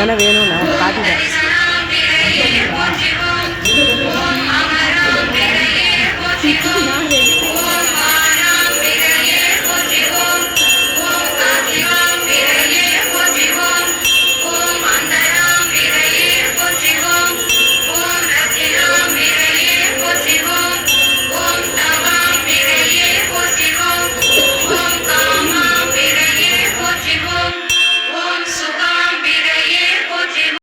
தானே வேணும் நான் காட்டிட்டேன்.